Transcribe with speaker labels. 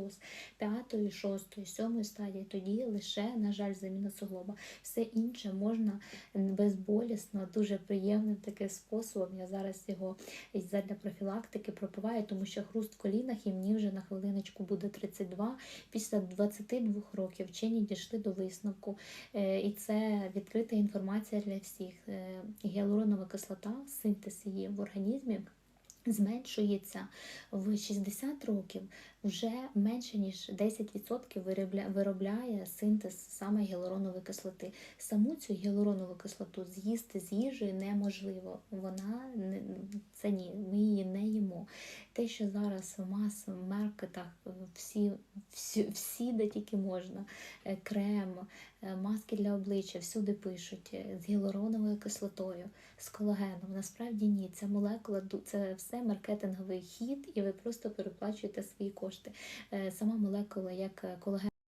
Speaker 1: кістоз, п'ятої, шостої, сьомої стадії, тоді лише, на жаль, заміна суглоба. Все інше можна безболісно, дуже приємним таким способом. Я зараз його задля профілактики пропиваю, тому що хруст в колінах і мені вже на хвилиночку буде 32. Після 22 років вчені дійшли до висновку. Е, І це відкрита інформація для всіх. Е, Гіалуронова кислота, синтез її в організмі. Зменшується в 60 років вже менше ніж 10% виробля- виробляє синтез саме гіалуронової кислоти. Саму цю гіалуронову кислоту з'їсти з їжею неможливо. Вона це ні, ми її не їмо. Те, що зараз в мас-маркетах е, всі, всі, всі, де тільки можна, е, крем, е, маски для обличчя, всюди пишуть е, з гіалуроновою кислотою, з колагеном. Насправді ні, ця молекула це все маркетинговий хід, і ви просто переплачуєте свої кошти. Сама молекула як колаген.